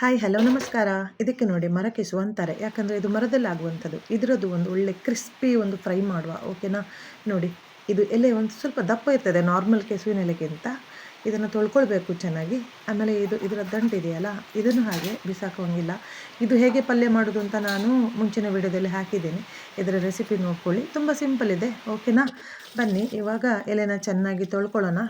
Hi hello ನಮಸ್ಕಾರ. ಇದಕ್ಕೆ ನೋಡಿ ಮರ ಕೆಸು ಅಂತಾರೆ. ಯಾಕಂದರೆ ಇದು ಮರದಲ್ಲಿ ಆಗುವಂಥದ್ದು ಇದರದ್ದು ಒಂದು ಒಳ್ಳೆ ಕ್ರಿಸ್ಪಿ ಒಂದು ಫ್ರೈ ಮಾಡುವ ಓಕೆನಾ ನೋಡಿ, ಇದು ಎಲೆ ಒಂದು ಸ್ವಲ್ಪ ದಪ್ಪ ಇರ್ತದೆ ನಾರ್ಮಲ್ ಕೆಸುವಿನ ಎಲೆಗಿಂತ. ಇದನ್ನು ತೊಳ್ಕೊಳ್ಬೇಕು ಚೆನ್ನಾಗಿ. ಆಮೇಲೆ ಇದು ಇದರ ದಂಟಿದೆಯಲ್ಲ ಇದನ್ನು ಹಾಗೆ ಬಿಸಾಕೋಂಗಿಲ್ಲ ಇದು ಹೇಗೆ ಪಲ್ಯ ಮಾಡೋದು ಅಂತ ನಾನು ಮುಂಚಿನ ವಿಡಿಯೋದಲ್ಲಿ ಹಾಕಿದ್ದೀನಿ. ಇದರ ರೆಸಿಪಿ ನೋಡ್ಕೊಳ್ಳಿ. ತುಂಬ ಸಿಂಪಲ್ ಇದೆ ಓಕೆನಾ ಬನ್ನಿ, ಇವಾಗ ಎಲೆನ ಚೆನ್ನಾಗಿ ತೊಳ್ಕೊಳ್ಳೋಣ.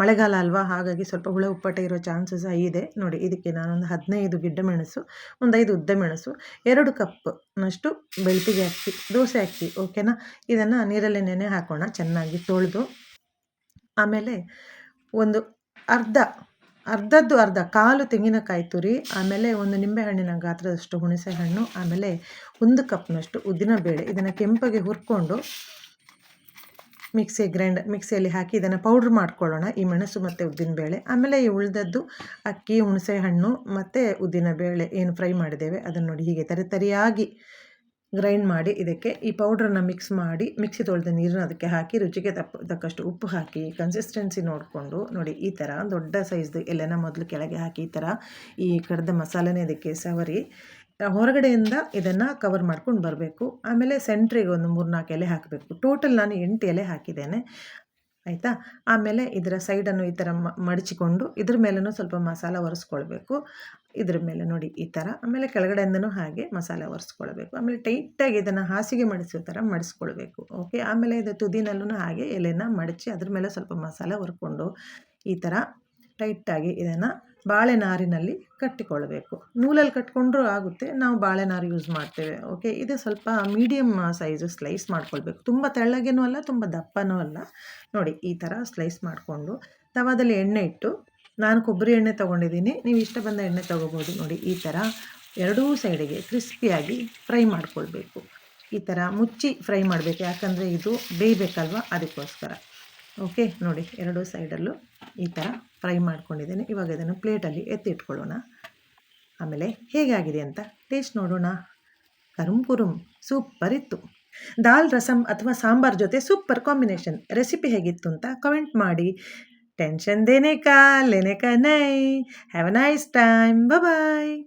ಮಳೆಗಾಲ ಅಲ್ವಾ? ಹಾಗಾಗಿ ಸ್ವಲ್ಪ ಹುಳ ಉಪ್ಪಟ ಇರೋ ಚಾನ್ಸಸ್ ಇದೆ. ನೋಡಿ, ಇದಕ್ಕೆ ನಾನೊಂದು ಹದಿನೈದು ಗಿಡ್ಡ ಮೆಣಸು, ಒಂದು ಐದು ಉದ್ದ ಮೆಣಸು, ಎರಡು ಕಪ್ನಷ್ಟು ಬೆಳ್ತಿಗೆ ಅಕ್ಕಿ ದೋಸೆ ಅಕ್ಕಿ ಓಕೆನಾ ಇದನ್ನು ನೀರಲ್ಲಿ ನೆನೆ ಹಾಕೋಣ, ಚೆನ್ನಾಗಿ ತೊಳೆದು. ಆಮೇಲೆ ಒಂದು ಅರ್ಧ, ಅರ್ಧದ್ದು ಅರ್ಧ ಕಾಲು ತೆಂಗಿನಕಾಯಿ ತುರಿ, ಆಮೇಲೆ ಒಂದು ನಿಂಬೆಹಣ್ಣಿನ ಗಾತ್ರದಷ್ಟು ಹುಣಸೆ ಹಣ್ಣು ಆಮೇಲೆ ಒಂದು ಕಪ್ನಷ್ಟು ಉದ್ದಿನಬೇಳೆ, ಇದನ್ನು ಕೆಂಪಗೆ ಹುರ್ಕೊಂಡು ಮಿಕ್ಸಿ ಗ್ರೈಂಡ್, ಮಿಕ್ಸಿಯಲ್ಲಿ ಹಾಕಿ ಇದನ್ನು ಪೌಡ್ರ್ ಮಾಡ್ಕೊಳ್ಳೋಣ. ಈ ಮೆಣಸು ಮತ್ತು ಉದ್ದಿನಬೇಳೆ ಆಮೇಲೆ ಈ ಉಳಿದದ್ದು ಅಕ್ಕಿ, ಹುಣಸೆ ಹಣ್ಣು ಮತ್ತು ಉದ್ದಿನಬೇಳೆ ಏನು ಫ್ರೈ ಮಾಡಿದ್ದೇವೆ, ಅದನ್ನು ನೋಡಿ ಹೀಗೆ ತರಿ ತರಿಯಾಗಿ ಗ್ರೈಂಡ್ ಮಾಡಿ ಇದಕ್ಕೆ ಈ ಪೌಡ್ರನ್ನು ಮಿಕ್ಸ್ ಮಾಡಿ ಮಿಕ್ಸಿ ತೊಳೆದ ನೀರನ್ನು ಅದಕ್ಕೆ ಹಾಕಿ ರುಚಿಗೆ ತಪ್ಪ, ತಕ್ಕಷ್ಟು ಉಪ್ಪು ಹಾಕಿ ಕನ್ಸಿಸ್ಟೆನ್ಸಿ ನೋಡಿಕೊಂಡು ನೋಡಿ ಈ ಥರ ದೊಡ್ಡ ಸೈಜ್ದು ಎಲ್ಲನ ಮೊದಲು ಕೆಳಗೆ ಹಾಕಿ ಈ ಥರ ಈ ಕಡ್ದ ಮಸಾಲೆನೇ ಇದಕ್ಕೆ ಸವರಿ ಹೊರಗಡೆಯಿಂದ ಇದನ್ನು ಕವರ್ ಮಾಡ್ಕೊಂಡು ಬರಬೇಕು. ಆಮೇಲೆ ಸೆಂಟ್ರಿಗೆ ಒಂದು ಮೂರು ನಾಲ್ಕು ಎಲೆ ಹಾಕಬೇಕು. ಟೋಟಲ್ ನಾನು ಎಂಟು ಎಲೆ ಹಾಕಿದ್ದೇನೆ. ಆಯಿತಾ? ಆಮೇಲೆ ಇದರ ಸೈಡನ್ನು ಈ ಥರ ಮಡಚಿಕೊಂಡು ಇದ್ರ ಮೇಲೂ ಸ್ವಲ್ಪ ಮಸಾಲ ಒರೆಸ್ಕೊಳ್ಬೇಕು. ಇದ್ರ ಮೇಲೆ ನೋಡಿ ಈ ಥರ ಆಮೇಲೆ ಕೆಳಗಡೆಯಿಂದನೂ ಹಾಗೆ ಮಸಾಲ ಒರೆಸ್ಕೊಳ್ಬೇಕು. ಆಮೇಲೆ ಟೈಟಾಗಿ ಇದನ್ನು ಹಾಸಿಗೆ ಮಡಿಸೋ ಥರ ಮಡಿಸ್ಕೊಳ್ಬೇಕು. ಓಕೆ ಆಮೇಲೆ ಇದು ತುದಿನಲ್ಲೂ ಹಾಗೆ ಎಲೆನ ಮಡಚಿ ಅದ್ರ ಮೇಲೆ ಸ್ವಲ್ಪ ಮಸಾಲ ಹೊರ್ಕೊಂಡು ಈ ಥರ ಟೈಟಾಗಿ ಇದನ್ನು ಬಾಳೆನಾರಿನಲ್ಲಿ ಕಟ್ಟಿಕೊಳ್ಳಬೇಕು. ನೂಲಲ್ಲಿ ಕಟ್ಕೊಂಡ್ರೂ ಆಗುತ್ತೆ, ನಾವು ಬಾಳೆನಾರು ಯೂಸ್ ಮಾಡ್ತೇವೆ ಓಕೆ ಇದು ಸ್ವಲ್ಪ ಮೀಡಿಯಮ್ ಸೈಜು ಸ್ಲೈಸ್ ಮಾಡ್ಕೊಳ್ಬೇಕು. ತುಂಬ ತೆಳ್ಳಗೇನೂ ಅಲ್ಲ, ತುಂಬ ದಪ್ಪನೂ ಅಲ್ಲ. ನೋಡಿ, ಈ ಥರ ಸ್ಲೈಸ್ ಮಾಡಿಕೊಂಡು ತವಾದಲ್ಲಿ ಎಣ್ಣೆ ಇಟ್ಟು ನಾನು ಕೊಬ್ಬರಿ ಎಣ್ಣೆ ತೊಗೊಂಡಿದ್ದೀನಿ. ನೀವು ಇಷ್ಟ ಬಂದ ಎಣ್ಣೆ ತೊಗೋಬೋದು. ನೋಡಿ, ಈ ಥರ ಎರಡೂ ಸೈಡಿಗೆ ಕ್ರಿಸ್ಪಿಯಾಗಿ ಫ್ರೈ ಮಾಡ್ಕೊಳ್ಬೇಕು. ಈ ಥರ ಮುಚ್ಚಿ ಫ್ರೈ ಮಾಡಬೇಕು. ಯಾಕಂದರೆ ಇದು ಬೇಯಬೇಕಲ್ವ? ಅದಕ್ಕೋಸ್ಕರ. ಓಕೆ, ನೋಡಿ, ಎರಡೂ ಸೈಡಲ್ಲೂ ಈ ಥರ ಫ್ರೈ ಮಾಡ್ಕೊಂಡಿದ್ದೇನೆ. ಇವಾಗ ಇದನ್ನು ಪ್ಲೇಟಲ್ಲಿ ಎತ್ತಿಟ್ಕೊಳ್ಳೋಣ ಆಮೇಲೆ ಹೇಗಾಗಿದೆ ಅಂತ ಟೇಸ್ಟ್ ನೋಡೋಣ. ಕುರುಮ್ ಸೂಪರ್ ಇತ್ತು. ದಾಲ್ ರಸಮ್ ಅಥವಾ ಸಾಂಬಾರ್ ಜೊತೆ ಸೂಪರ್ ಕಾಂಬಿನೇಷನ್. ರೆಸಿಪಿ ಹೇಗಿತ್ತು ಅಂತ ಕಮೆಂಟ್ ಮಾಡಿ. ಟೆನ್ಷನ್ ದೇನೆ ಕಾ ಲೆನೆ ಕಾ ನೈ have a nice time. Bye